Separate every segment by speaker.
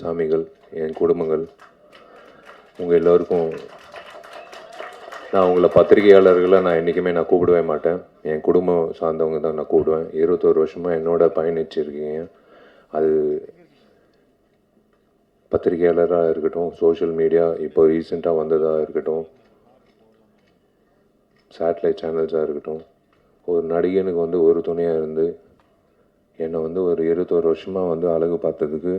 Speaker 1: சாமிகள் என் குடும்பங்கள் உங்கள் எல்லோருக்கும் நான் உங்களை பத்திரிகையாளர்களை நான் என்றைக்குமே நான் கூப்பிடவே மாட்டேன். என் குடும்பம் சார்ந்தவங்க தான் நான் கூப்பிடுவேன். இருபத்தோரு வருஷமாக என்னோட பயணிச்சிருக்கீங்க. அது பத்திரிகையாளராக இருக்கட்டும் சோஷியல் மீடியா இப்போ ரீசெண்டாக வந்ததாக இருக்கட்டும் சேட்டலைட் சேனல்ஸாக இருக்கட்டும் ஒரு நடிகனுக்கு வந்து ஒரு துணையாக இருந்து என்னை வந்து ஒரு இருபத்தோரு வருஷமாக வந்து அழகு பார்த்ததுக்கு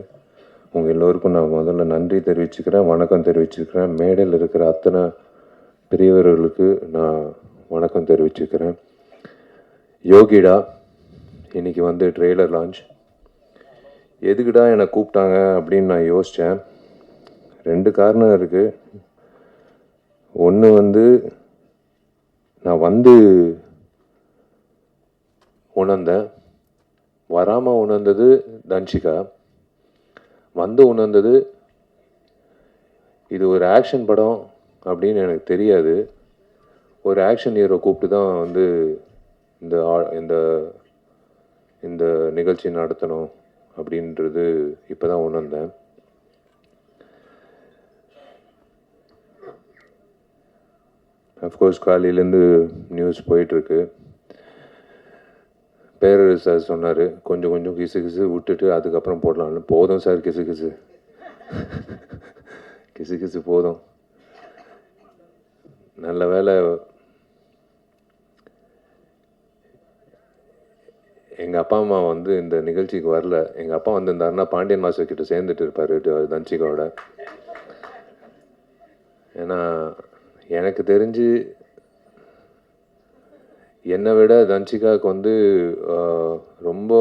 Speaker 1: உங்கள் எல்லோருக்கும் நான் முதல்ல நன்றி தெரிவிச்சுக்கிறேன் வணக்கம் தெரிவிச்சுக்கிறேன். மேடையில் இருக்கிற அத்தனை பெரியவர்களுக்கு நான் வணக்கம் தெரிவிச்சுக்கிறேன். யோகிடா இன்றைக்கி வந்து ட்ரெய்லர் லான்ச் எதுக்குடா என்னை கூப்பிட்டாங்க அப்படின்னு நான் யோசித்தேன் ரெண்டு காரணம் இருக்குது ஒன்று வந்து நான் வந்து உணர்ந்தேன். வராமல் உணர்ந்தது தன்ஷிகா. வந்து உணர்ந்தது. இது ஒரு ஆக்ஷன் படம் அப்படின்னு எனக்கு தெரியாது. ஒரு ஆக்ஷன் ஹீரோ கூப்பிட்டு தான் வந்து இந்த ஆ- இந்த இந்த நிகழ்ச்சி நடத்தணும் அப்படின்றது இப்போ தான் உணர்ந்தேன். அஃப்கோர்ஸ் காலையிலேருந்து நியூஸ் போயிட்டுருக்கு பேரர் சார் சொன்னார். கொஞ்சம் கொஞ்சம் கிசு கிசு விட்டுட்டு அதுக்கப்புறம் போடலாம்னு. போதும் சார் கிசு கிசு. கிசு கிசு போதும். நல்ல வேலை எங்கள் அப்பா அம்மா வந்து இந்த நிகழ்ச்சிக்கு வரல. எங்கள் அப்பா வந்திருந்தாருன்னா பாண்டியன் மாஸ்டர் கிட்ட சேர்ந்துட்டு இருப்பார் தன்சிகாவோட ஏன்னா எனக்கு தெரிஞ்சு என்னை விட தன்சிகாவுக்கு வந்து ரொம்ப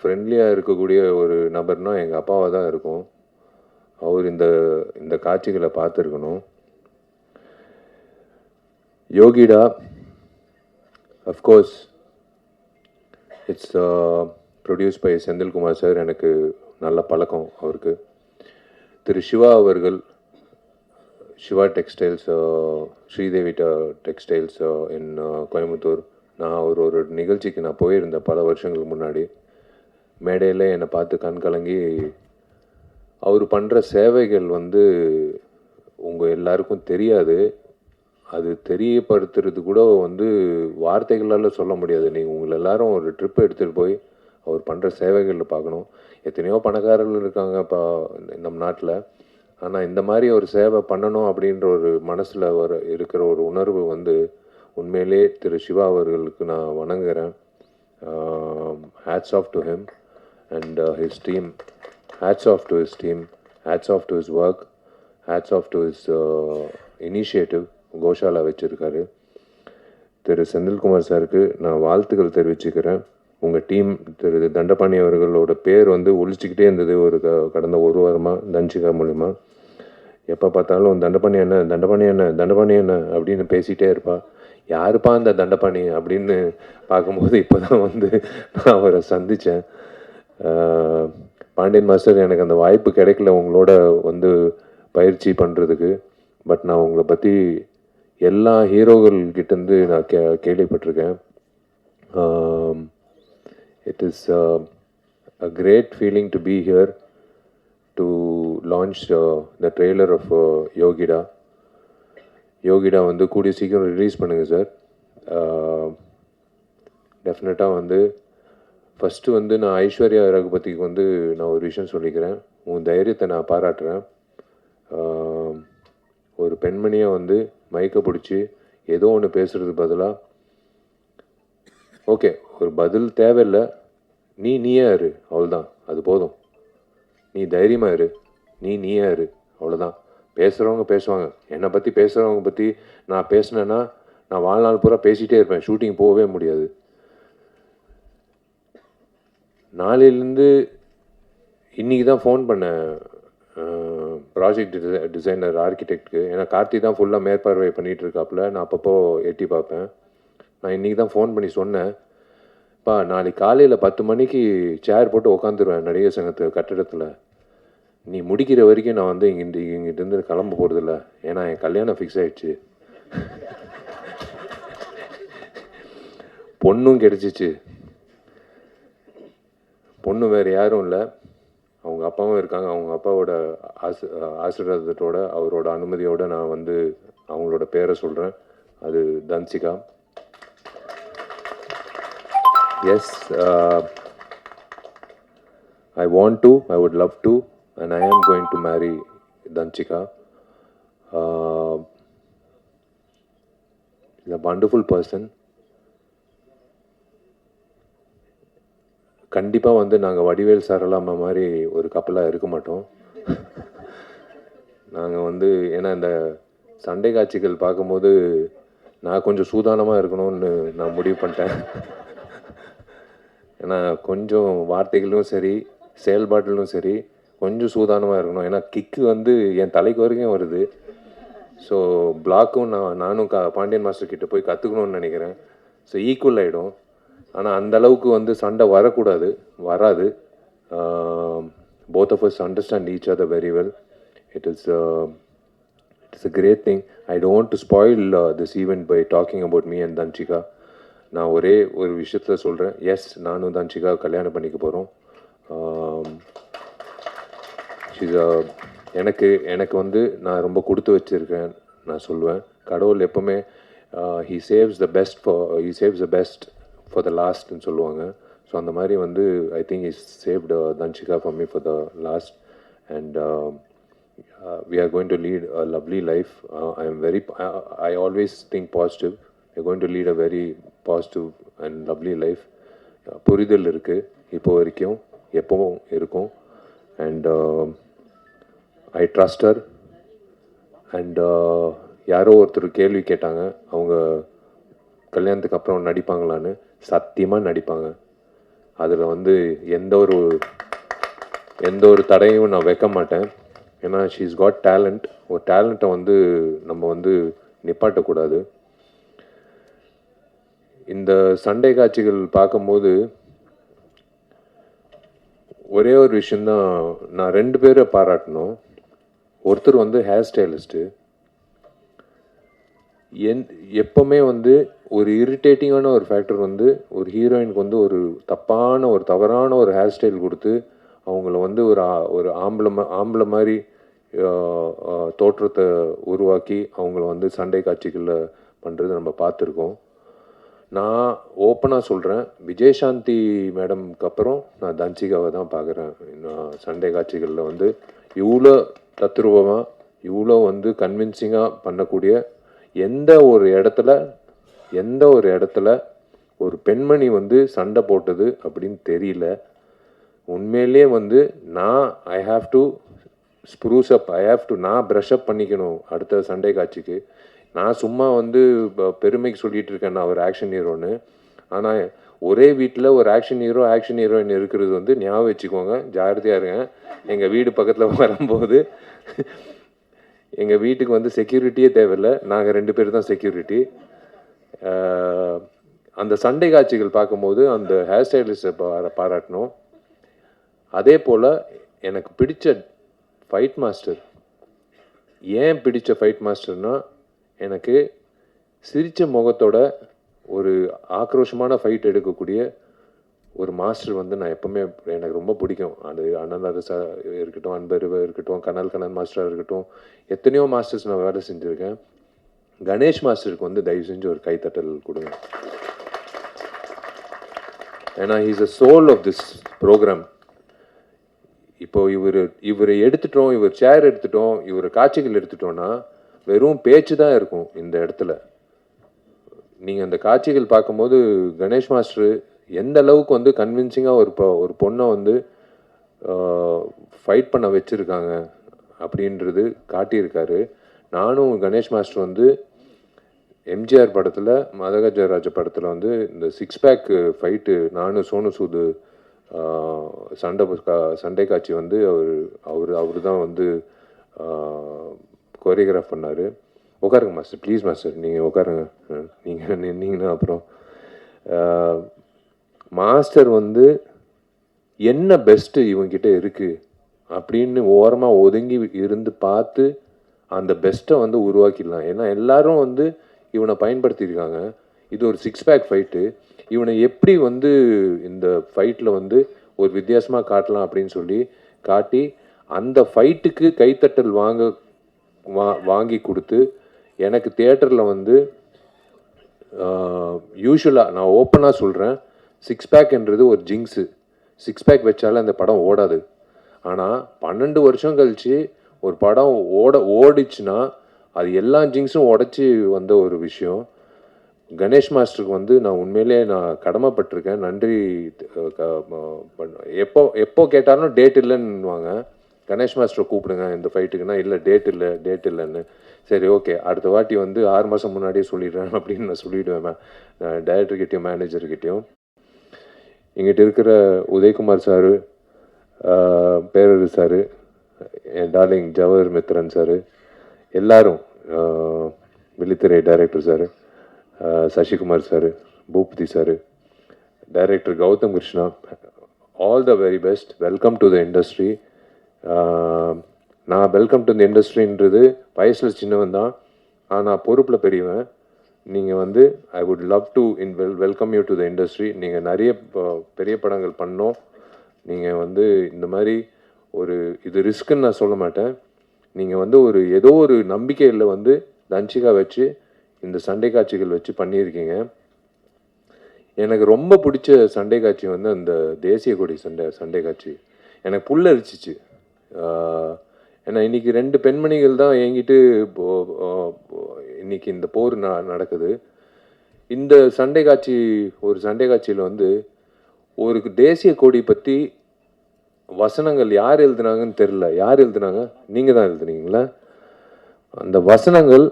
Speaker 1: ஃப்ரெண்ட்லியாக இருக்கக்கூடிய ஒரு நபர்னால் எங்கள் அப்பாவாக தான் இருக்கும். அவர் இந்த இந்த காட்சிகளை பார்த்துருக்கணும். Yogida of course it's produce by Senthilkumar sir. எனக்கு நல்ல பழக்கம் அவருக்கு. திரு சிவா அவர்கள் Siva textiles Sridevi textiles in Coimbatore நான் அவர் ஒரு நிகழ்ச்சிக்கு நான் போயிருந்தேன் பல வருஷங்களுக்கு முன்னாடி மேடையில் என்னை பார்த்து கண் கலங்கி அவர் பண்ணுற சேவைகள் வந்து உங்கள் எல்லாருக்கும் தெரியாது. அது தெரியப்படுத்துறது கூட வந்து வார்த்தைகளால் சொல்ல முடியாது. நீங்கள் உங்களை எல்லாரும் ஒரு ட்ரிப் எடுத்துகிட்டு போய் அவர் பண்ணுற சேவைகளில் பார்க்கணும். எத்தனையோ பணக்காரர்கள் இருக்காங்க இப்போ நம் நாட்டில். ஆனால் இந்த மாதிரி ஒரு சேவை பண்ணணும் அப்படின்ற ஒரு மனசில் வர இருக்கிற ஒரு உணர்வு வந்து உண்மையிலே திரு சிவா அவர்களுக்கு நான் வணங்குகிறேன் hats off to him and his team hats off to his team hats off to his work hats off to his initiative goshala வச்சுருக்காரு. திரு செந்தில்குமார் சாருக்கு நான் வாழ்த்துக்கள் தெரிவிச்சுக்கிறேன். உங்கள் டீம் திரு தண்டபாணி அவர்களோட பேர் வந்து ஒழிச்சிக்கிட்டே இருந்தது ஒரு க கடந்த ஒரு வாரமாக தன்சிகா மூலிமா எப்போ பார்த்தாலும் தண்டபாணி அண்ணன் தண்டபாணி அண்ணன் தண்டபாணி அண்ணன் அப்படின்னு பேசிகிட்டே இருப்பாள் யாருப்பா அந்த தண்டபாணி அப்படின்னு பார்க்கும்போது இப்போ தான் வந்து நான் அவரை சந்தித்தேன் பாண்டியன் மாஸ்டர் எனக்கு அந்த வாய்ப்பு கிடைக்கல உங்களோட வந்து பயிற்சி பண்ணுறதுக்கு பட் நான் உங்களை பற்றி எல்லா ஹீரோகள்கிட்டேருந்து நான் கே கேள்விப்பட்டிருக்கேன். It is a great feeling to to hear to launch the trailer of Yogida Yogida வந்து கூடிய சீக்கிரம் ரிலீஸ் பண்ணுங்கள் சார் டெஃபினட்டாக வந்து ஃபஸ்ட்டு வந்து நான் ஐஸ்வர்யா ரகுபதிக்கு வந்து நான் ஒரு விஷயம் சொல்லிக்கிறேன். உன் தைரியத்தை நான் பாராட்டுறேன். Uh, ஒரு பெண்மணியாக வந்து மைக்கை பிடிச்சி ஏதோ ஒன்று பேசுகிறதுக்கு பதிலாக ஓகே ஒரு பதில் தேவையில்லை. நீ நீயா இரு அவ்வளோதான் அது போதும். நீ தைரியமாக இரு. நீ நீயா இரு அவ்வளோதான் பேசுகிறவங்க பேசுவாங்க. என்னை பற்றி பேசுகிறவங்க பற்றி நான் பேசினேன்னா நான் வாழ்நாள் பூரா பேசிகிட்டே இருப்பேன். ஷூட்டிங் போகவே முடியாது. நாளையிலேருந்து இன்றைக்கி தான் ஃபோன் பண்ணேன். ப்ராஜெக்ட் டிசைனர் ஆர்கிடெக்ட்க்கு ஏன்னா கார்த்தி தான் ஃபுல்லாக மேற்பார்வை பண்ணிகிட்டு இருக்காப்புல. நான் அப்பப்போ எட்டி பார்ப்பேன். நான் இன்றைக்கி தான் ஃபோன் பண்ணி சொன்னேன். பா நாளைக்கு காலையில் பத்து மணிக்கு சேர் போட்டு உட்காந்துருவேன் நடிகர் சங்கத்து கட்டிடத்தில். நீ முடிக்கிற வரைக்கும் நான் வந்து இங்கிட்டு இங்கிட்டேருந்து கிளம்ப போகிறதில்ல ஏன்னா என் கல்யாணம் ஃபிக்ஸ் ஆகிடுச்சு பொண்ணும் கிடச்சிச்சு. பொண்ணு வேறு யாரும் இல்லை. அவங்க அப்பாவும் இருக்காங்க. அவங்க அப்பாவோட ஆசி ஆசீர்வாதத்தோட அவரோட அனுமதியோடு நான் வந்து அவங்களோட பேரை சொல்கிறேன் அது Dhanshika. Yes I want to I would love to and I am going to marry Dhanshika is a wonderful person கண்டிப்பாக வந்து நாங்கள் வடிவேல் சாரலாமா மாதிரி ஒரு கப்பலாக இருக்க மாட்டோம். நாங்கள் வந்து ஏன்னா இந்த சண்டை காட்சிகள் பார்க்கும்போது நான் கொஞ்சம் சூதானமாக இருக்கணும்னு நான் முடிவு பண்ணிட்டேன். ஏன்னா கொஞ்சம் வார்த்தைகளும் சரி செயல்பாட்டிலும் சரி கொஞ்சம் சூதானமாக இருக்கணும். ஏன்னா கிக்கு வந்து என் தலைக்கு வரைக்கும் வருது. ஸோ பிளாக்கும் நான் நானும் கா பாண்டியன் மாஸ்டர் கிட்டே போய் கற்றுக்கணும்னு நினைக்கிறேன். ஸோ ஈக்குவல் ஆகிடும் ஆனால் அந்த அளவுக்கு வந்து சண்டை வரக்கூடாது. வராது. Both of us understand each the very well it is it's a great thing I don't to spoil this event by talking about me and Dhanshika நான் ஒரே ஒரு விஷயத்தில் சொல்கிறேன் எஸ் நானும் தன்ஷிகா கல்யாணம் பண்ணிக்க போகிறோம் எனக்கு எனக்கு வந்து நான் ரொம்ப கொடுத்து வச்சுருக்கேன் நான் சொல்லுவேன். கடவுள் எப்போவுமே he saves the best for he saves the best for the லாஸ்ட்னு சொல்லுவாங்க. ஸோ அந்த மாதிரி வந்து I think is saved Dhanshika for me for the last and we are going to lead a lovely life I am very I always think positive I going to lead a very positive and lovely life புரிதல் இருக்குது இப்போ வரைக்கும் எப்போவும் இருக்கும். And I trusted and யாரோ ஒருத்தர் கேள்வி கேட்டாங்க. அவங்க கல்யாணத்துக்கு அப்புறம் நடிப்பாங்களான்னு சத்தியமாக நடிப்பாங்க. அதில் வந்து எந்த ஒரு எந்த ஒரு தடையும் நான் வைக்க மாட்டேன். ஏன்னா ஷீ இஸ் காட் டேலண்ட் ஒரு டேலண்ட்டை வந்து நம்ம வந்து நிப்பாட்டக்கூடாது. இந்த சண்டை காட்சிகள் பார்க்கும்போது ஒரே ஒரு விஷயந்தான் நான் ரெண்டு பேரை பாராட்டணும். ஒருத்தர் வந்து ஹேர் ஸ்டைலிஸ்ட்டு என் எப்போவுமே வந்து ஒரு இரிட்டேட்டிங்கான ஒரு ஃபேக்டர் வந்து ஒரு ஹீரோயினுக்கு வந்து ஒரு தப்பான ஒரு தவறான ஒரு ஹேர் ஸ்டைல் கொடுத்து அவங்கள வந்து ஒரு ஒரு ஆம்பளை ஆம்பளை மாதிரி தோற்றத்தை உருவாக்கி அவங்கள வந்து சண்டை காட்சிகளில் பண்ணுறது நம்ம பார்த்துருக்கோம். நான் ஓப்பனாக சொல்கிறேன் விஜயசாந்தி மேடம்க்கு அப்புறம் நான் தன்சிகாவை தான் பார்க்குறேன். நான் சண்டை காட்சிகளில் வந்து இவ்வளோ தத்ரூபமாக இவ்வளோ வந்து கன்வின்சிங்காக பண்ணக்கூடிய எந்த ஒரு இடத்துல எந்த ஒரு இடத்துல ஒரு பெண்மணி வந்து சண்டை போட்டது அப்படின்னு தெரியல. உண்மையிலே வந்து நான் I have to spruce up I have to நான் ப்ரஷ் அப் பண்ணிக்கணும் அடுத்த சண்டே காட்சிக்கு. நான் சும்மா வந்து ப- பெருமைக்கு சொல்லிட்டு இருக்கேன் நான் ஒரு ஆக்ஷன் ஹீரோன்னு ஆனால் ஒரே வீட்டில் ஒரு ஆக்ஷன் ஹீரோ ஆக்ஷன் ஹீரோயின் இருக்கிறது வந்து ஞாபகம் வச்சுக்கோங்க. ஜாகிரதையாக இருங்க. எங்கள் வீடு பக்கத்தில் வரும்போது எங்கள் வீட்டுக்கு வந்து செக்யூரிட்டியே தேவையில்லை. நாங்கள் ரெண்டு பேர் தான் செக்யூரிட்டி அந்த சண்டை காட்சிகள் பார்க்கும்போது அந்த ஹேர் ஸ்டைலிஸ்ட்டை பா பாராட்டணும். அதே போல் எனக்கு பிடிச்ச ஃபைட் மாஸ்டர் ஏன் பிடித்த ஃபைட் மாஸ்டர்னால் எனக்கு சிரித்த முகத்தோட ஒரு ஆக்ரோஷமான ஃபைட் எடுக்கக்கூடிய ஒரு மாஸ்டர் வந்து நான் எப்பவுமே எனக்கு ரொம்ப பிடிக்கும். அது அண்ணன் அரசா இருக்கட்டும் அன்பருவ இருக்கட்டும் கனல் கனல் மாஸ்டராக இருக்கட்டும் எத்தனையோ மாஸ்டர்ஸ் நான் வேலை செஞ்சுருக்கேன். கணேஷ் மாஸ்டருக்கு வந்து தயவு செஞ்சு ஒரு கைத்தட்டல் கொடுங்க. ஏன்னா is a soul of this program இப்போ இவர் இவரை எடுத்துட்டோம் இவர் சேர் எடுத்துட்டோம் இவர் காட்சிகள் எடுத்துட்டோன்னா வெறும் பேச்சு தான் இருக்கும் இந்த இடத்துல. நீங்கள் அந்த காட்சிகள் பார்க்கும்போது கணேஷ் மாஸ்டர் எந்த அளவுக்கு வந்து கன்வின்சிங்காக ஒரு பொ- ஒரு பொண்ணை வந்து ஃபைட் பண்ண வச்சுருக்காங்க அப்படின்றது காட்டியிருக்காரு. நானும் கணேஷ் மாஸ்டர் வந்து எம்ஜிஆர் படத்தில் மதக படத்தில் வந்து இந்த சிக்ஸ் பேக் ஃபைட்டு நானும் சோனு சூது சண்டை கா- சண்டை காட்சி வந்து அவர் அவர் அவர் தான் வந்து கோரியோகிராஃப் பண்ணார். உட்காருங்க மாஸ்டர் ப்ளீஸ் மாஸ்டர் நீங்கள் உட்காருங்க. நீங்கள் நின்னீங்கன்னா அப்புறம் மாஸ்டர் வந்து என்ன பெஸ்ட்டு இவங்கிட்ட இருக்குது அப்படின்னு ஓரமாக ஒதுங்கி இருந்து பார்த்து அந்த பெஸ்ட்டை வந்து உருவாக்கிடலாம். ஏன்னா எல்லாரும் வந்து இவனை பயன்படுத்தியிருக்காங்க. இது ஒரு சிக்ஸ் பேக் ஃபைட்டு இவனை எப்படி வந்து இந்த ஃபைட்டில் வந்து ஒரு வித்தியாசமாக காட்டலாம் அப்படின்னு சொல்லி காட்டி அந்த ஃபைட்டுக்கு கைத்தட்டல் வாங்க வா வாங்கி கொடுத்து எனக்கு தியேட்டரில் வந்து யூஸ்வலாக நான் ஓப்பனாக சொல்கிறேன் சிக்ஸ் பேக்ன்றது ஒரு ஜிங்ஸு சிக்ஸ் பேக் வச்சாலே அந்த படம் ஓடாது. ஆனால் பன்னெண்டு வருஷம் கழித்து ஒரு படம் ஓட ஓடிச்சுன்னா அது எல்லா ஜிங்ஸும் உடச்சி வந்த ஒரு விஷயம். கணேஷ் மாஸ்டருக்கு வந்து நான் உண்மையிலே நான் கடமைப்பட்டிருக்கேன். நன்றி எப்போ எப்போ கேட்டாலும் டேட் இல்லைன்னுவாங்க. கணேஷ் மாஸ்டரை கூப்பிடுங்க இந்த ஃபைட்டுக்குன்னா இல்லை டேட் இல்லை டேட் இல்லைன்னு. சரி ஓகே அடுத்த வாட்டி வந்து ஆறு மாதம் முன்னாடியே சொல்லிடுறேன் அப்படின்னு நான் சொல்லிவிடுவேன் மேம் டைரக்டர்கிட்டையும் மேனேஜர்கிட்டையும் எங்கிட்ட இருக்கிற உதயகுமார் சாரு ஆஹ், பேரரு சாரு என் டார்லிங் ஜவஹர் மித்ரன் சார் எல்லாரும் ஆஹ், director sir Sasikumar sir Boopathy sir director Gautham Krishna all the very best welcome to the industry நான் வெல்கம் டு த இண்டஸ்ட்ரின்றது வயசில் சின்னவன் தான். ஆனால் பொறுப்பில் பெரியவன். நீங்கள் வந்து I would love to in well welcome you to the industry நீங்கள் நிறைய ப- பெரிய படங்கள் பண்ணோம். நீங்கள் வந்து இந்த மாதிரி ஒரு இது ரிஸ்க்குன்னு நான் சொல்ல மாட்டேன். நீங்கள் வந்து ஒரு ஏதோ ஒரு நம்பிக்கையில் வந்து தன்சிகா வச்சு இந்த சண்டை காட்சிகள் வச்சு பண்ணியிருக்கீங்க. எனக்கு ரொம்ப பிடிச்ச சண்டை காட்சி வந்து அந்த தேசிய கொடி சண்டை சண்டை காட்சி. எனக்கு புல்லரிச்சிச்சு. ஏன்னா இன்னைக்கு ரெண்டு பெண்மணிகள் தான் என்கிட்டு இன்றைக்கி இன்னைக்கு இந்த போர் ந நடக்குது. இந்த சண்டை காட்சி ஒரு சண்டை காட்சியில் வந்து ஒரு தேசிய கொடி பற்றி வசனங்கள் யார் எழுதுனாங்கன்னு தெரில யார் எழுதுனாங்க? நீங்கள் தான் எழுதுனீங்களா? அந்த வசனங்கள்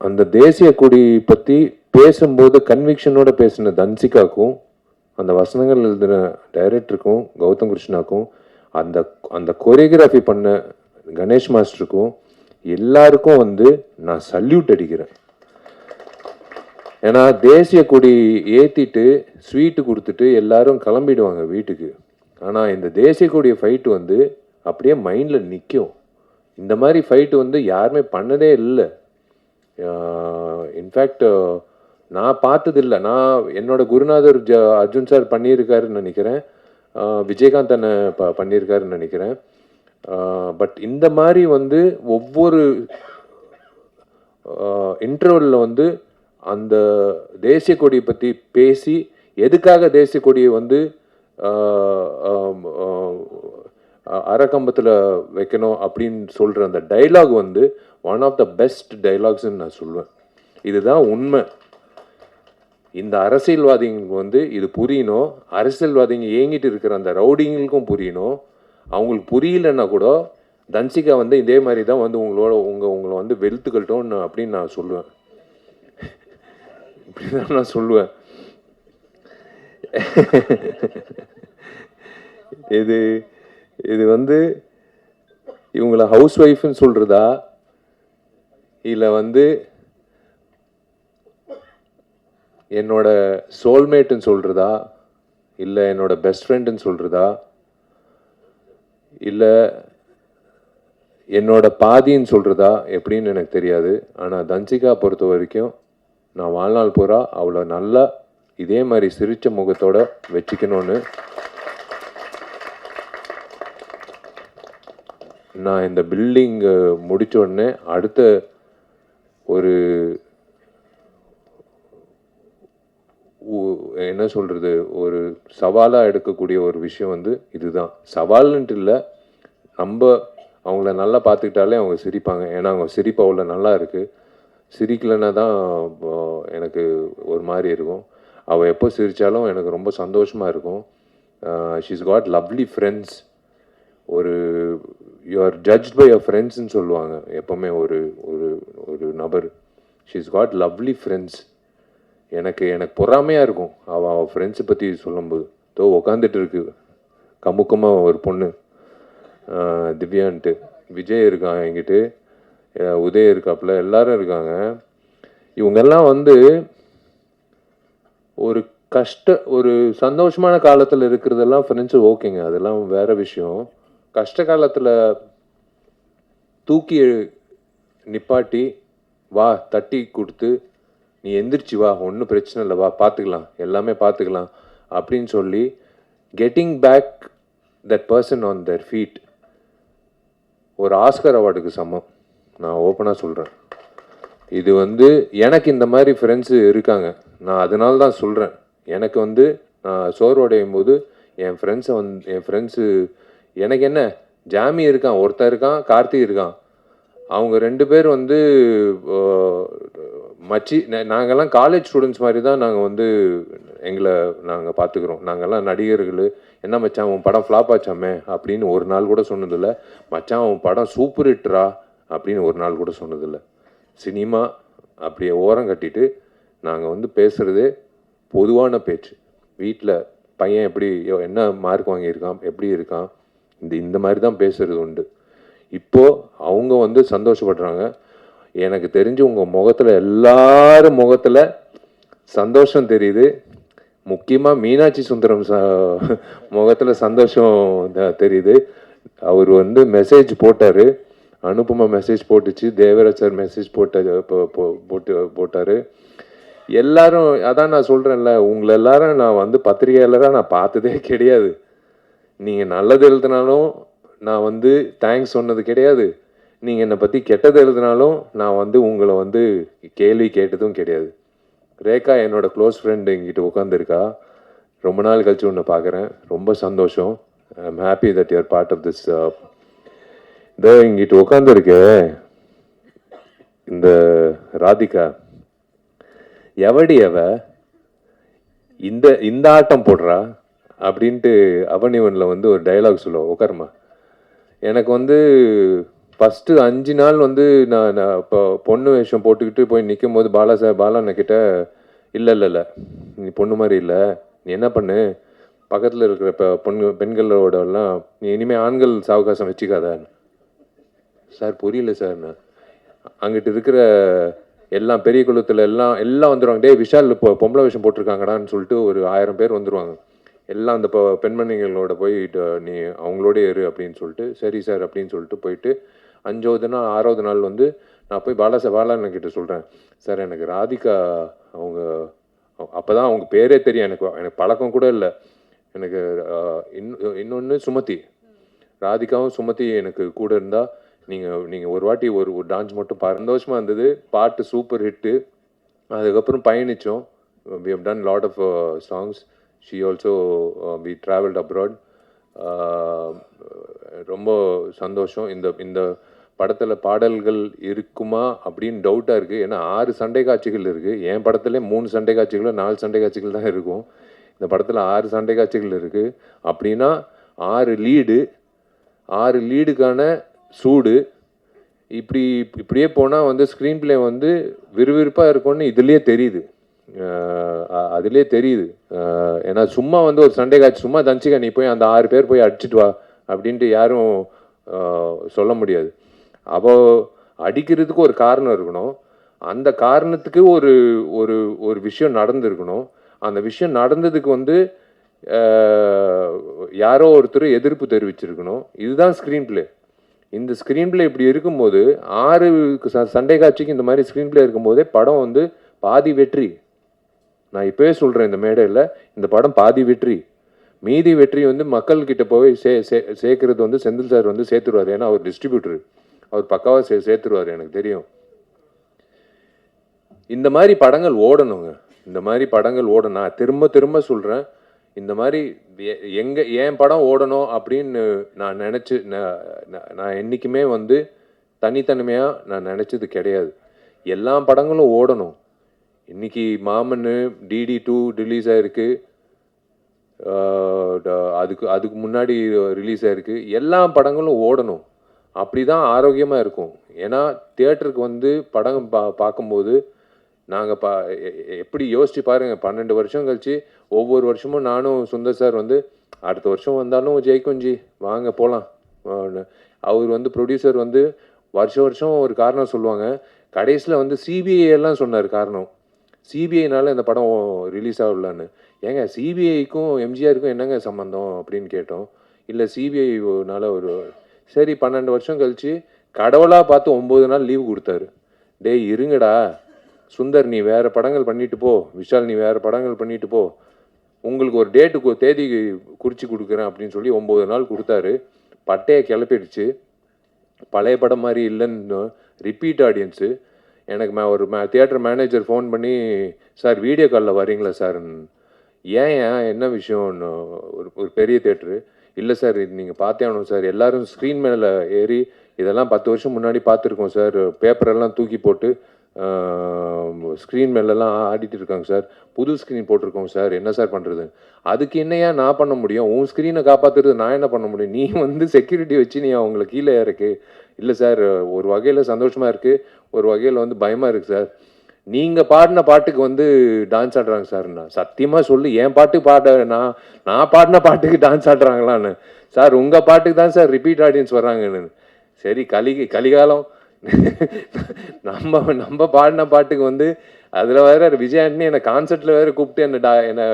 Speaker 1: அந்த தேசிய கொடி பற்றி பேசும்போது கன்விக்ஷனோட பேசின தன்சிகாக்கும் அந்த வசனங்கள் எழுதின டைரக்டருக்கும் கௌதம் கிருஷ்ணாக்கும் அந்த அந்த கொரியோகிராஃபி பண்ண கணேஷ் மாஸ்டருக்கும் எல்லாருக்கும் வந்து நான் சல்யூட் அடிக்கிறேன். ஏன்னா தேசிய கொடி ஏற்றிட்டு ஸ்வீட்டு கொடுத்துட்டு எல்லாரும் கிளம்பிடுவாங்க வீட்டுக்கு. ஆனால் இந்த தேசிய கொடிய ஃபைட்டு வந்து அப்படியே மைண்டில் நிற்கும் இந்த மாதிரி ஃபைட்டு வந்து யாருமே பண்ணதே இல்லை. இன்ஃபேக்ட் நான் பார்த்ததில்ல. நான் என்னோட குருநாதர் ஜ அர்ஜுன் சார் பண்ணியிருக்காருன்னு நினைக்கிறேன். விஜயகாந்த் அண்ணன் ப பண்ணியிருக்காருன்னு நினைக்கிறேன். பட் இந்த மாதிரி வந்து ஒவ்வொரு இன்டர்வலில் வந்து அந்த தேசிய கொடியை பற்றி பேசி எதுக்காக தேசிய கொடியை வந்து அறக்கம்பத்தில் வைக்கணும் அப்படின்னு சொல்கிற அந்த டைலாக் வந்து ஒன் ஆஃப் த பெஸ்ட் டைலாக்ஸ்ன்னு நான் சொல்லுவேன் இதுதான் உண்மை. இந்த அரசியல்வாதிங்களுக்கு வந்து இது புரியணும். அரசியல்வாதிங்க ஏங்கிட்டு இருக்கிற அந்த ரவுடிங்களுக்கும் புரியணும். அவங்களுக்கு புரியலன்னா கூட தன்சிகா வந்து இதே மாதிரி தான் வந்து உங்களோட உங்கள் உங்களை வந்து வெளுத்துக்கட்டும் அப்படின்னு நான் சொல்லுவேன். இப்படிதான் நான் சொல்லுவேன். இது இது வந்து இவங்களை ஹவுஸ் ஒய்ஃப்னு சொல்கிறதா இல்லை வந்து என்னோட சோல்மேட்டுன்னு சொல்கிறதா இல்லை என்னோட பெஸ்ட் ஃப்ரெண்டுன்னு சொல்கிறதா இல்லை என்னோட பாதின்னு சொல்கிறதா எப்படின்னு எனக்கு தெரியாது. ஆனால் தன்சிகா பொறுத்த வரைக்கும் நான் வாழ்நாள் பூரா அவ்வளோ நல்லா இதே மாதிரி சிரித்த முகத்தோட வச்சுக்கணும்னு நான் இந்த பில்டிங் முடித்த உடனே அடுத்த ஒரு என்ன சொல்கிறது ஒரு சவாலாக எடுக்கக்கூடிய ஒரு விஷயம் வந்து இதுதான். சவால்ன்ட்டு இல்லை நம்ம அவங்கள நல்லா பார்த்துக்கிட்டாலே அவங்க சிரிப்பாங்க. ஏன்னா அவங்க சிரிப்பு அவ்வளோ நல்லா இருக்குது சிரிக்கலைன்னா தான் எனக்கு ஒரு மாதிரி இருக்கும். அவள் எப்போ சிரித்தாலும் எனக்கு ரொம்ப சந்தோஷமாக இருக்கும். ஷீஸ் காட் லவ்லி ஃப்ரெண்ட்ஸ் ஒரு you are judge by a ஃப்ரெண்ட்ஸ்ன்னு சொல்லுவாங்க. எப்போவுமே ஒரு ஒரு ஒரு நபர். ஷீஸ் காட் லவ்லி ஃப்ரெண்ட்ஸ் எனக்கு எனக்கு பொறாமையாக இருக்கும். அவள் அவள் ஃப்ரெண்ட்ஸை பற்றி சொல்லும்போது. தோ உக்காந்துட்டு இருக்கு. கமுக்கமாக ஒரு பொண்ணு. திவ்யான்ட்டு. விஜய் இருக்கான் என்கிட்ட. உதய உதய் இருக்காப்புல. எல்லாரும் இருக்காங்க. இவங்கெல்லாம் வந்து ஒரு கஷ்ட ஒரு சந்தோஷமான காலத்தில் இருக்கிறதெல்லாம் ஃப்ரெண்ட்ஸு ஓகேங்க. அதெல்லாம் வேறு விஷயம். கஷ்ட காலத்தில் தூக்கி நிப்பாட்டி வா தட்டி கொடுத்து நீ எந்திரிச்சு வா ஒன்றும் பிரச்சனை இல்லை வா பார்த்துக்கலாம் எல்லாமே பார்த்துக்கலாம் அப்படின்னு சொல்லி getting back that person on their feet ஒரு ஆஸ்கர் அவார்டுக்கு சமம். நான் ஓப்பனாக சொல்கிறேன் இது வந்து எனக்கு இந்த மாதிரி ஃப்ரெண்ட்ஸு இருக்காங்க. நான் அதனால தான் சொல்கிறேன் எனக்கு வந்து நான் சோர்வடையும் போது என் ஃப்ரெண்ட்ஸை வந்து என் ஃப்ரெண்ட்ஸு எனக்கு என்ன ஜாமி இருக்கான் ஒருத்தன் இருக்கான் கார்த்தி இருக்கான். அவங்க ரெண்டு பேர் வந்து மச்சி நாங்கள்லாம் காலேஜ் ஸ்டூடெண்ட்ஸ் மாதிரி தான் நாங்கள் வந்து எங்களை நாங்கள் பார்த்துக்குறோம் நாங்கள்லாம் நடிகர்கள் என்ன மச்சான் உன் படம் ஃப்ளாப் ஆச்சாமே அப்படின்னு ஒரு நாள் கூட சொன்னதில்ல. மச்சான் உன் படம் சூப்பர் ஹிட்ரா அப்படின்னு ஒரு நாள் கூட சொன்னதில்ல. சினிமா அப்படியே ஓரம் கட்டிட்டு நாங்கள் வந்து பேசுகிறதே பொதுவான பேச்சு. வீட்டில் பையன் எப்படி என்ன மார்க் வாங்கியிருக்கான் எப்படி இருக்கான் இந்த இந்த மாதிரி தான் பேசுகிறது உண்டு. இப்போது அவங்க வந்து சந்தோஷப்படுறாங்க. எனக்கு தெரிஞ்சு உங்கள் முகத்தில் எல்லாரும் முகத்தில் சந்தோஷம் தெரியுது. முக்கியமாக மீனாட்சி சுந்தரம் ச முகத்தில் சந்தோஷம் தெரியுது. அவர் வந்து மெசேஜ் போட்டார். அனுப்புமா மெசேஜ் போட்டுச்சு. தேவராஜ் சார் மெசேஜ் போட்ட போட்டு போட்டார். எல்லாரும் அதான் நான் சொல்கிறேன்ல உங்களை எல்லாரும் நான் வந்து பத்திரிகையாளராக நான் பார்த்ததே கிடையாது. நீங்கள் நல்லது எழுதினாலும் நான் வந்து தேங்க்ஸ் சொன்னது கிடையாது. நீங்கள் என்னை பற்றி கெட்டது எழுதினாலும் நான் வந்து உங்களை வந்து கேள்வி கேட்டதும் கிடையாது. ரேகா என்னோட க்ளோஸ் ஃப்ரெண்டு எங்கிட்ட உட்காந்துருக்கா ரொம்ப நாள் கழிச்சு உன்னை பார்க்குறேன் ரொம்ப சந்தோஷம். I am happy that you're part of this இந்த இங்கிட்டு உட்காந்துருக்க இந்த ராதிகா எவடி அவ? இந்த இந்த ஆட்டம் போடுறா? அப்படின்ட்டு அவன் இவனில் வந்து ஒரு டைலாக் சொல்லுவோம் உட்காருமா எனக்கு வந்து ஃபஸ்ட்டு அஞ்சு நாள் வந்து நான் நான் இப்போ பொண்ணு வேஷம் போட்டுக்கிட்டு போய் நிற்கும் போது பாலா சார் பாலா கிட்ட இல்லை இல்லை இல்லை. நீ பொண்ணு மாதிரி இல்லை. நீ என்ன பண்ணு? பக்கத்தில் இருக்கிற இப்போ பொண்ணு பெண்களோடலாம் நீ இனிமேல் ஆண்கள் சாவகாசம் வச்சுக்காத. சார் புரியல சார் நான். அங்கிட்டு இருக்கிற எல்லாம் பெரிய குளத்துல எல்லாம் எல்லாம் வந்துடுவாங்க டேய் விஷால் இப்போ பொம்பளை வேஷம் போட்டிருக்காங்கடான்னு சொல்லிட்டு ஒரு ஆயிரம் பேர் வந்துருவாங்க. எல்லாம் அந்த பெண்மணிகளோட போய் நீ அவங்களோட இரு அப்படின்னு சொல்லிட்டு சரி சார் அப்படின்னு சொல்லிட்டு போயிட்டு அஞ்சாவது நாள் ஆறாவது நாள் வந்து நான் போய் பாலா சார் பாலா கிட்ட சொல்கிறேன் சார் எனக்கு ராதிகா அவங்க அப்போ தான் அவங்க பேரே தெரியும். எனக்கு எனக்கு பழக்கம் கூட இல்லை. எனக்கு இன்னும் இன்னொன்று சுமதி. ராதிகாவும் சுமதி எனக்கு கூட இருந்தால் நீங்கள் நீங்கள் ஒரு வாட்டி ஒரு ஒரு டான்ஸ் மட்டும் சந்தோஷமாக இருந்தது. பாட்டு சூப்பர் ஹிட்டு அதுக்கப்புறம் பயணிச்சோம். We have done lot of songs she also we travelled abroad ரொம்ப சந்தோஷம். இந்த இந்த படத்தில் பாடல்கள் இருக்குமா அப்படின்னு டவுட்டாக இருக்குது ஏன்னா ஆறு சண்டை காட்சிகள் இருக்குது என் படத்துல மூணு சண்டை காட்சிகளோ நாலு சண்டை காட்சிகள் தான் இருக்கும். இந்த படத்தில் ஆறு சண்டை காட்சிகள் இருக்குது அப்படின்னா ஆறு லீடு ஆறு லீடுக்கான சூடு. இப்படி இப்படியே போனால் வந்து ஸ்க்ரீன் ப்ளே வந்து விறுவிறுப்பாக இருக்கும்னு இதுலேயே தெரியுது. அதுலேயே தெரியுது. ஏன்னா சும்மா வந்து ஒரு சண்டை காட்சி சும்மா தஞ்சிக்க நீ போய் அந்த ஆறு பேர் போய் அடிச்சிட்டு வா அப்படின்ட்டு யாரும் சொல்ல முடியாது. அப்போ அடிக்கிறதுக்கு ஒரு காரணம் இருக்கணும். அந்த காரணத்துக்கு ஒரு ஒரு ஒரு விஷயம் நடந்திருக்கணும். அந்த விஷயம் நடந்ததுக்கு வந்து யாரோ ஒருத்தர் எதிர்ப்பு தெரிவிச்சிருக்கணும். இதுதான் ஸ்க்ரீன் பிளே இந்த ஸ்க்ரீன் பிளே இப்படி இருக்கும்போது ஆறு ச- சண்டை காட்சிக்கு இந்த மாதிரி ஸ்க்ரீன் ப்ளே இருக்கும்போதே படம் வந்து பாதி வெற்றி. நான் இப்போவே சொல்கிறேன் இந்த மேடையில் இந்த படம் பாதி வெற்றி. மீதி வெற்றி வந்து மக்கள்கிட்ட போய் சே சே சேர்க்கறது வந்து செந்தில் சார் வந்து சேர்த்துருவார். ஏன்னா அவர் டிஸ்ட்ரிபியூட்டர் அவர் பக்காவாக சே சேர்த்துருவார் எனக்கு தெரியும். இந்த மாதிரி படங்கள் ஓடணுங்க. இந்த மாதிரி படங்கள் ஓடணும். நான் திரும்ப திரும்ப சொல்கிறேன் இந்த மாதிரி எங்கே என் படம் ஓடணும் அப்படின்னு நான் நினச்சி நான் என்றைக்குமே வந்து தனித்தனிமையாக நான் நினச்சது கிடையாது. எல்லா படங்களும் ஓடணும். இன்னைக்கு மாமன்னு டிடி டூ ரிலீஸ் ஆயிருக்கு. அதுக்கு அதுக்கு முன்னாடி ரிலீஸ் ஆயிருக்கு. எல்லா படங்களும் ஓடணும். அப்படி தான் ஆரோக்கியமாக இருக்கும். ஏன்னா தியேட்டருக்கு வந்து படம் பா பார்க்கும்போது நாங்கள் பா எப்படி யோசிச்சு பாருங்கள் பன்னெண்டு வருஷம் கழிச்சு ஒவ்வொரு வருஷமும் நானும் சுந்தர் சார் வந்து அடுத்த வருஷம் வந்தாலும் ஜெயிக்கும் ஜி வாங்க போகலாம் அவர் வந்து ப்ரொடியூசர் வந்து வருஷம் வருஷம் ஒரு காரணம் சொல்லுவாங்க. கடைசியில் வந்து சிபிஐ எல்லாம் சொன்னார் காரணம். சிபிஐனால இந்த படம் ரிலீஸ் ஆகலான்னு. ஏங்க சிபிஐக்கும் எம்ஜிஆருக்கும் என்னங்க சம்மந்தம் அப்படின்னு கேட்டோம். இல்லை சிபிஐனால ஒரு சரி பன்னெண்டு வருஷம் கழித்து கடவுளாக பார்த்து ஒம்பது நாள் லீவு கொடுத்தாரு. டேய் இருங்கடா. சுந்தர் நீ வேறு படங்கள் பண்ணிட்டு போ. விஷால் நீ வேறு படங்கள் பண்ணிட்டு போ. உங்களுக்கு ஒரு டேட்டுக்கு தேதி குறித்து கொடுக்குறேன் அப்படின்னு சொல்லி ஒம்பது நாள் கொடுத்தாரு. பட்டையை கிளப்பிடுச்சு. பழைய படம் மாதிரி இல்லைன்னு ரிப்பீட் ஆடியன்ஸு எனக்கு மே ஒரு மே தியேட்டர் மேனேஜர் ஃபோன் பண்ணி சார் வீடியோ காலில் வரீங்களா சார்? ஏன் ஏன்? என்ன விஷயம்னு? ஒரு ஒரு பெரிய தேட்டரு இல்லை சார் இது நீங்கள் பார்த்தே ஆகணும் சார். எல்லாரும் ஸ்க்ரீன் மேலே ஏறி இதெல்லாம் பத்து வருஷம் முன்னாடி பார்த்துருக்கோம் சார். பேப்பரெல்லாம் தூக்கி போட்டு ஸ்க்ரீன் மேலெல்லாம் ஆடிட்டு இருக்காங்க சார். புது ஸ்க்ரீன் போட்டிருக்கோம் சார். என்ன சார் பண்ணுறது அதுக்கு என்னையா நான் பண்ண முடியும்? உன் ஸ்க்ரீனை காப்பாற்றுறது நான் என்ன பண்ண முடியும்? நீ வந்து செக்யூரிட்டி வச்சு நீ அவங்கள கீழே இறக்கு. இல்லை சார் ஒரு வகையில் சந்தோஷமாக இருக்குது ஒரு வகையில் வந்து பயமாக இருக்குது சார். நீங்கள் பாடின பாட்டுக்கு வந்து டான்ஸ் ஆடுறாங்க சார் நான் சத்தியமாக சொல்லு என் பாட்டு பாட நான் நான் பாடின பாட்டுக்கு டான்ஸ் ஆடுறாங்களான்னு. சார் உங்கள் பாட்டுக்கு தான் சார் ரிப்பீட் ஆடியன்ஸ் வர்றாங்கன்னு. சரி கலி கலிகாலம். நம்ம நம்ம பாடின பாட்டுக்கு வந்து அதில் வேற விஜய் ஆண்டனி என்னை கான்சர்ட்டில் வேற கூப்பிட்டு என்னை டா என்னை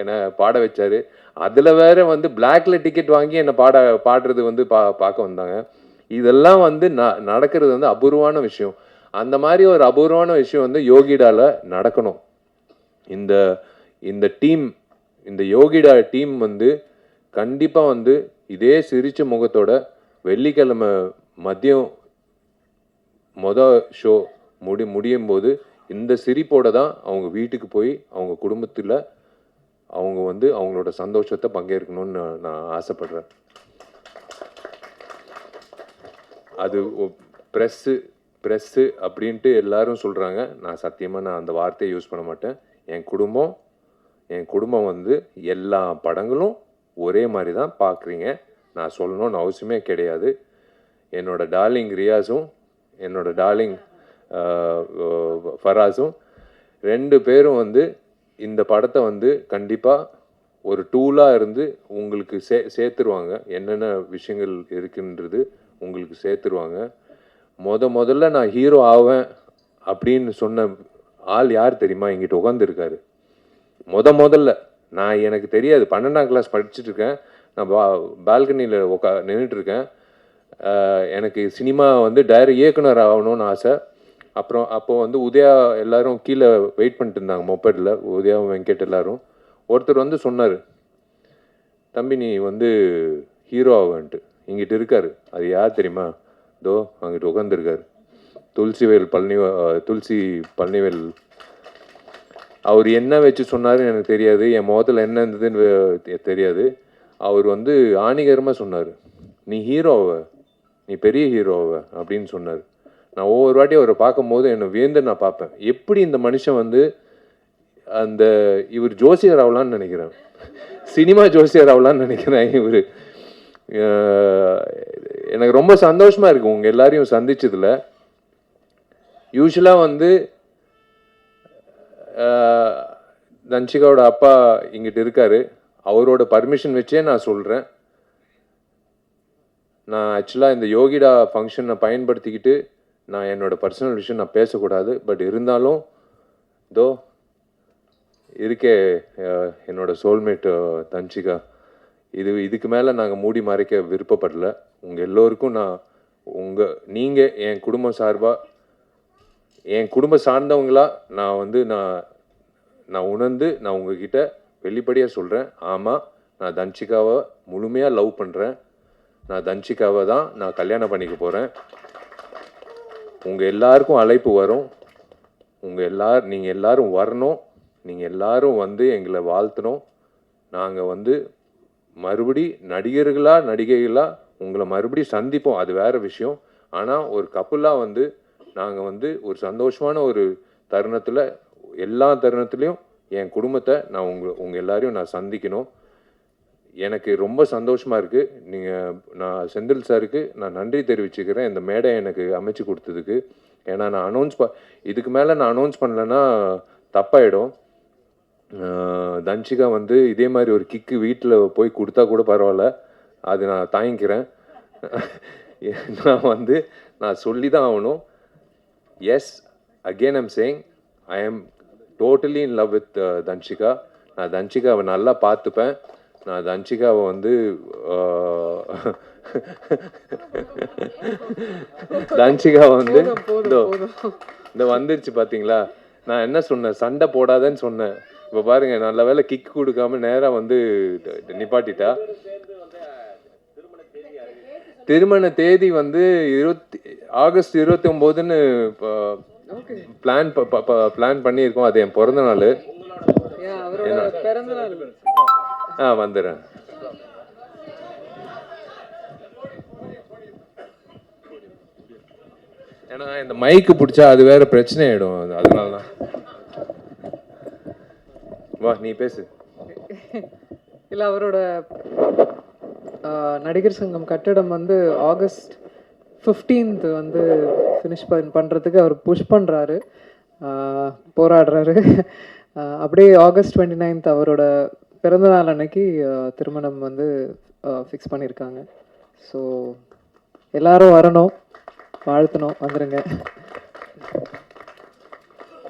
Speaker 1: என்னை பாட வச்சார். அதில் வேற வந்து பிளாக்ல டிக்கெட் வாங்கி என்னை பாட பாடுறது வந்து பா பார்க்க வந்தாங்க. இதெல்லாம் வந்து ந நடக்கிறது வந்து அபூர்வமான விஷயம். அந்த மாதிரி ஒரு அபூர்வமான விஷயம் வந்து யோகிடால நடக்கணும். இந்த இந்த டீம் இந்த யோகிடா டீம் வந்து கண்டிப்பாக வந்து இதே சிரிச்ச முகத்தோட வெள்ளிக்கிழமை மதியம் மொத ஷோ முடி முடியும் போது இந்த சிரிப்போட தான் அவங்க வீட்டுக்கு போய் அவங்க குடும்பத்தில் அவங்க வந்து அவங்களோட சந்தோஷத்தை பங்கேற்கணும்னு நான் ஆசைப்பட்றேன். ஆசைப்படுறேன் அது ப்ரெஸ்ஸு ப்ரெஸ்ஸு அப்படின்ட்டு எல்லாரும் சொல்கிறாங்க நான் சத்தியமாக நான் அந்த வார்த்தையை யூஸ் பண்ண மாட்டேன். என் குடும்பம் என் குடும்பம் வந்து எல்லா படங்களும் ஒரே மாதிரி தான் பார்க்குறீங்க நான் சொல்லணும்னு அவசியமே கிடையாது. என்னோடய டார்லிங் ரியாஸும் என்னோட டார்லிங் ஃபராஸும் ரெண்டு பேரும் வந்து இந்த படத்தை வந்து கண்டிப்பாக ஒரு டூலாக இருந்து உங்களுக்கு சே சேர்த்துருவாங்க. என்னென்ன விஷயங்கள் இருக்குன்றது உங்களுக்கு சேர்த்துருவாங்க. முத முதல்ல நான் ஹீரோ ஆவேன் அப்படின்னு சொன்ன ஆள் யார் தெரியுமா? இங்கிட்ட உட்காந்துருக்காரு முத முதல்ல நான் எனக்கு தெரியாது பன்னெண்டாம் கிளாஸ் படிச்சுட்டு இருக்கேன். நான் பா பால்கனியில் உக்கா நின்றுட்டுருக்கேன் எனக்கு சினிமா வந்து டைரக்ட் இயக்குனர் ஆகணும்னு ஆசை. அப்புறம் அப்போ வந்து உதயா எல்லோரும் கீழே வெயிட் பண்ணிட்டு இருந்தாங்க மொப்பேட்டில் உதயா வெங்கட் எல்லோரும். ஒருத்தர் வந்து சொன்னார் தம்பி நீ வந்து ஹீரோ ஆகன்ட்டு இங்கிட்டு இருக்காரு. அது யார் தெரியுமா? தோ அங்கிட்டு உட்காந்துருக்காரு துளசிவேல் பழனி துளசி பழனிவேல் அவர் என்ன வச்சு சொன்னாருன்னு எனக்கு தெரியாது. என் முகத்தில் என்ன இருந்ததுன்னு தெரியாது. அவர் வந்து ஆணிகரமாக சொன்னார். நீ ஹீரோவ நீ பெரிய ஹீரோவ அப்படின்னு சொன்னார். நான் ஒவ்வொரு வாட்டி அவரை பார்க்கும்போது என்னை வியந்து நான் பார்ப்பேன். எப்படி இந்த மனுஷன் வந்து அந்த இவர் ஜோசியர் ஆகலான்னு நினைக்கிறேன். சினிமா ஜோசியர் ஆகலான்னு நினைக்கிறேன் இவர். எனக்கு ரொம்ப சந்தோஷமாக இருக்குது உங்கள் எல்லாரையும் சந்திச்சதுல. யூஸ்வலாக வந்து தன்சிகாவோட தன்ஷிகாவோட அப்பா இங்கிட்டு இருக்காரு. அவரோட பர்மிஷன் வச்சே நான் சொல்கிறேன் நான் ஆக்சுவலாக இந்த யோகிடா ஃபங்க்ஷனை பயன்படுத்திக்கிட்டு நான் என்னோடய பர்சனல் விஷயம் நான் பேசக்கூடாது. பட் இருந்தாலும் தோ இருக்கே என்னோடய என்னோட சோல்மேட் தன்ஷிகா. இது இதுக்கு மேலே நாங்கள் மூடி மறைக்க விருப்பப்படல. உங்கள் எல்லோருக்கும் நான் உங்கள் நீங்கள் என் குடும்பம் சார்பாக என் குடும்பம் சார்ந்தவங்களா நான் வந்து நான் நான் உணர்ந்து நான் உங்ககிட்ட வெளிப்படையாக சொல்கிறேன் ஆமாம் நான் தன்ஷிகாவை முழுமையாக லவ் பண்ணுறேன் நான் தன்ஷிகாவை தான் நான் கல்யாணம் பண்ணிக்க போகிறேன் உங்கள் எல்லாருக்கும் அழைப்பு வரும். உங்கள் எல்லார் நீங்கள் எல்லோரும் வரணும். நீங்கள் எல்லாரும் வந்து எங்களை வாழ்த்தணும். நாங்கள் வந்து மறுபடி நடிகர்களா நடிகைகளா உங்களை மறுபடி சந்திப்போம். அது வேற விஷயம். ஆனால் ஒரு கப்புலாக வந்து நாங்கள் வந்து ஒரு சந்தோஷமான ஒரு தருணத்தில் எல்லா தருணத்துலேயும் என் குடும்பத்தை நான் உங்கள் உங்கள் எல்லாரையும் நான் சந்திக்கணும். எனக்கு ரொம்ப சந்தோஷமாக இருக்குது நீங்கள் நான் செந்தில் சாருக்கு நான் நன்றி தெரிவிச்சுக்கிறேன். இந்த மேடை எனக்கு அமைச்சு கொடுத்ததுக்கு. ஏன்னா நான் அனௌன்ஸ் ப இதுக்கு மேலே நான் அனௌன்ஸ் பண்ணலன்னா தப்பாயிடும். தன்ஷிகா வந்து இதே மாதிரி ஒரு கிக்கு வீட்டில் போய் கொடுத்தா கூட பரவாயில்ல. அது நான் தாங்கிக்கிறேன். நான் வந்து நான் சொல்லி தான் ஆகணும் yes again I'm saying I am totally in love with Dhanshika. நான் தன்ஷிகாவை நல்லா பார்த்துப்பேன். நான் தன்ஷிகாவை வந்து தன்ஷிகா வந்து இந்த வந்துருச்சு பாத்தீங்களா? நான் என்ன சொன்னேன்? சண்டை போடாதேன்னு சொன்னேன். இப்போ பாருங்க நல்ல வேலை கிக் கொடுக்காம நேரா வந்து நிப்பாட்டிட்டா. திருமண தேதி வந்து இருபத்தி ஆகஸ்ட் இருபத்தி ஒம்போதுன்னு பிளான் பிளான் பண்ணியிருக்கோம். அது என் பிறந்த நாள். ஆ வந்துடுறேன். ஏன்னா இந்த மைக்கு பிடிச்சா அது வேற பிரச்சனை ஆயிடும். அது- அதனால தான் வா நீ பேசு.
Speaker 2: இல்லை அவரோட நடிகர் சங்கம் கட்டிடம் வந்து ஆகஸ்ட் 15th வந்து ஃபினிஷ் பண்ணுறதுக்கு அவர் புஷ் பண்ணுறாரு போராடுறாரு. அப்படியே ஆகஸ்ட் 29th அவரோட பிறந்தநாள் அன்னைக்கு திருமணம் வந்து ஃபிக்ஸ் பண்ணியிருக்காங்க ஸோ எல்லாரும் வரணும் வாழ்த்தணும் வந்துடுங்க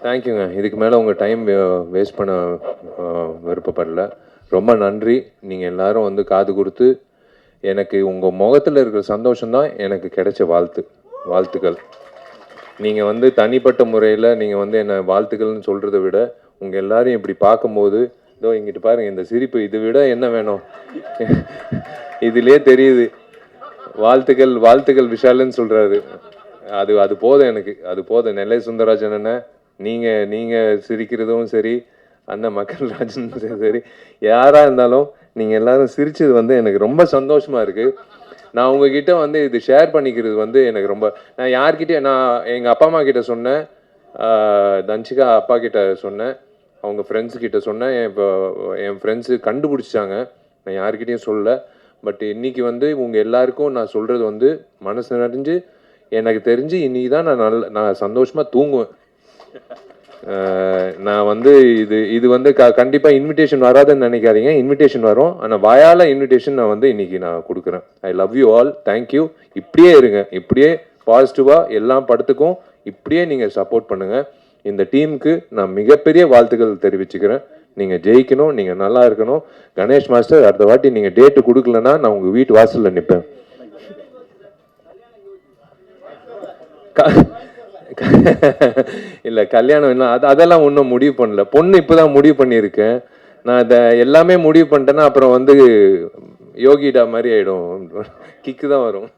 Speaker 1: தேங்க்யூங்க. இதுக்கு மேலே உங்கள் டைம் வேஸ்ட் பண்ண விருப்பப்படல. ரொம்ப நன்றி. நீங்கள் எல்லாரும் வந்து காது கொடுத்து எனக்கு உங்கள் முகத்தில் இருக்கிற சந்தோஷம்தான் எனக்கு கிடைச்ச வாழ்த்து வாழ்த்துக்கள். நீங்கள் வந்து தனிப்பட்ட முறையில் நீங்கள் வந்து என்னை வாழ்த்துக்கள்னு சொல்கிறத விட உங்கள் எல்லாரையும் இப்படி பார்க்கும்போது இதோ இங்கிட்டு பாருங்கள் இந்த சிரிப்பு இதை விட என்ன வேணும்? இதிலே தெரியுது. வாழ்த்துக்கள் வாழ்த்துக்கள் விஷாலுன்னு சொல்கிறாரு அது அது போதும் எனக்கு. அது போதும். நெல்லை சுந்தரராஜன் என்ன நீங்கள் நீங்கள் சிரிக்கிறதும் சரி அந்த மக்கள் ராஜன் சரி யாராக இருந்தாலும் நீங்கள் எல்லாரும் சிரிச்சது வந்து எனக்கு ரொம்ப சந்தோஷமாக இருக்குது நான் உங்ககிட்ட வந்து இது ஷேர் பண்ணிக்கிறது வந்து எனக்கு ரொம்ப நான் யார்கிட்ட நான் எங்கள் அப்பா அம்மா கிட்ட சொன்னேன் ஆஹ் தன்சிகா அப்பா கிட்ட சொன்னேன் அவங்க ஃப்ரெண்ட்ஸ் கிட்ட சொன்னேன் என் இப்போ என் ஃப்ரெண்ட்ஸு கண்டுபிடிச்சாங்க நான் யார்கிட்டயும் சொல்லல. பட் இன்னைக்கு வந்து உங்கள் எல்லாருக்கும் நான் சொல்கிறது வந்து மனசு நிறைஞ்சு எனக்கு தெரிஞ்சு இன்னைக்கு தான் நான் நல்ல நான் சந்தோஷமாக தூங்குவேன். நான் வந்து இது இது வந்து க கண்டிப்பாக இன்விடேஷன் வராதுன்னு நினைக்காதீங்க. இன்விடேஷன் வரும். ஆனால் வாயால் இன்விடேஷன் நான் வந்து இன்றைக்கி நான் கொடுக்குறேன். I love you all thank you இப்படியே இருங்க. இப்படியே பாசிட்டிவாக எல்லா படத்துக்கும். இப்படியே நீங்கள் சப்போர்ட் பண்ணுங்கள் இந்த டீமுக்கு நான் மிகப்பெரிய வாழ்த்துக்கள் தெரிவிச்சுக்கிறேன். நீங்கள் ஜெயிக்கணும். நீங்கள் நல்லா இருக்கணும். கணேஷ் மாஸ்டர் அடுத்த வாட்டி நீங்கள் டேட்டு கொடுக்கலன்னா நான் உங்கள் வீட்டு வாசலில் நிற்பேன் இல்லை கல்யாணம் என்ன அது அதெல்லாம் ஒன்றும் முடிவு பண்ணல. பொண்ணு இப்போ தான் முடிவு பண்ணியிருக்கேன். நான் இதை எல்லாமே முடிவு பண்ணிட்டேன்னா அப்புறம் வந்து யோகிடா மாதிரி ஆகிடும் கிக்கு தான் வரும்.